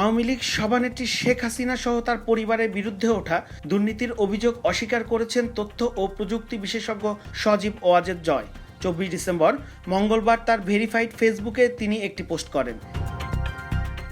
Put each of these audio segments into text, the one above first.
আওয়ামী লীগ সভানেত্রী শেখ হাসিনা সহ তার পরিবারের বিরুদ্ধে ওঠা দুর্নীতির অভিযোগ অস্বীকার করেছেন তথ্য ও প্রযুক্তি বিশেষজ্ঞ সজীব ওয়াজেদ জয়। চব্বিশ ডিসেম্বর, মঙ্গলবার তার ভেরিফাইড ফেসবুকে তিনি একটি পোস্ট করেন।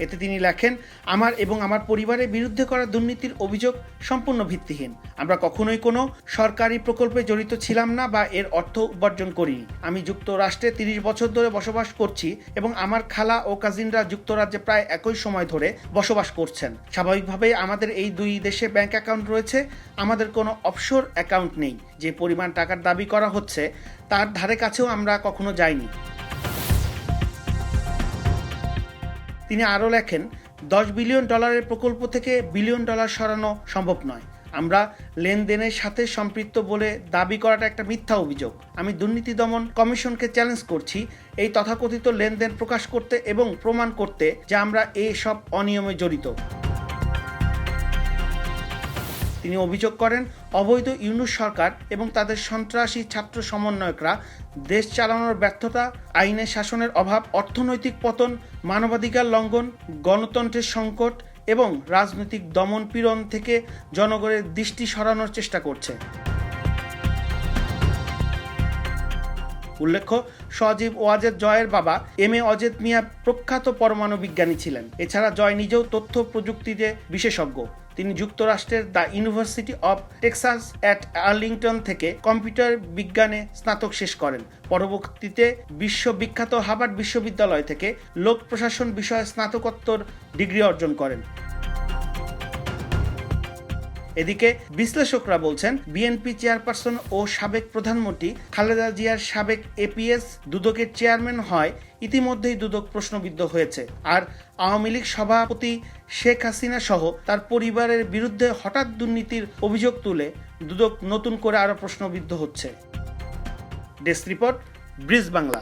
এতে তিনি লেখেন, আমার এবং আমার পরিবারের বিরুদ্ধে করা দুর্নীতির অভিযোগ সম্পূর্ণ ভিত্তিহীন। আমরা কখনোই কোনো সরকারি প্রকল্পে জড়িত ছিলাম না বা এর অর্থ উপার্জন করিনি। আমি যুক্তরাষ্ট্রে তিরিশ বছর ধরে বসবাস করছি এবং আমার খালা ও কাজিনরা যুক্তরাজ্যে প্রায় একই সময় ধরে বসবাস করছেন। স্বাভাবিকভাবেই আমাদের এই দুই দেশে ব্যাংক অ্যাকাউন্ট রয়েছে। আমাদের কোনো অফশোর অ্যাকাউন্ট নেই। যে পরিমাণ টাকার দাবি করা হচ্ছে, তার ধারে কাছেও আমরা কখনো যাইনি। তিনি আরও লেখেন, দশ বিলিয়ন ডলারের প্রকল্প থেকে বিলিয়ন ডলার সরানো সম্ভব নয়। আমরা লেনদেনের সাথে সম্পৃক্ত বলে দাবি করাটা একটা মিথ্যা অভিযোগ। আমি দুর্নীতি দমন কমিশনকে চ্যালেঞ্জ করছি এই তথাকথিত লেনদেন প্রকাশ করতে এবং প্রমাণ করতে যে আমরা এই সব অনিয়মে জড়িত। তিনি অভিযোগ করেন, অবৈধ ইউনুস সরকার এবং তাদের সন্ত্রাসী ছাত্র সমন্বয়করা দেশ চালানোর ব্যর্থতা, আইনের শাসনের অভাব, অর্থনৈতিক পতন, মানবাধিকার লঙ্ঘন, গণতন্ত্রের সংকট এবং রাজনৈতিক দমন পীড়ন থেকে জনগণের দৃষ্টি সরানোর চেষ্টা করছে। উল্লেখ্য, সজীব ওয়াজেদ জয়ের বাবা এম এ অজেদ মিয়া প্রখ্যাত পরমাণু বিজ্ঞানী ছিলেন। এছাড়া জয় নিজেও তথ্য প্রযুক্তিতে বিশেষজ্ঞ। তিনি যুক্তরাষ্ট্রের the university of Texas at Arlington থেকে কম্পিউটার বিজ্ঞানে স্নাতক শেষ করেন। পরবর্তীতে বিশ্ববিখ্যাত হার্ভার্ড বিশ্ববিদ্যালয় থেকে লোক প্রশাসন বিষয়ে স্নাতকোত্তর ডিগ্রি অর্জন করেন। এদিকে বিশ্লেষকরা বলছেন, বিএনপি চেয়ারপারসন ও সাবেক প্রধানমন্ত্রী খালেদা জিয়ার সাবেক এপিএস দুদকের চেয়ারম্যান হয়, ইতিমধ্যেই দুদক প্রশ্নবিদ্ধ হয়েছে। আর আওয়ামী লীগ সভাপতি শেখ হাসিনা সহ তার পরিবারের বিরুদ্ধে হঠাৎ দুর্নীতির অভিযোগ তুলে দুদক নতুন করে আরও প্রশ্নবিদ্ধ হচ্ছে। Desk report, bridge Bangla.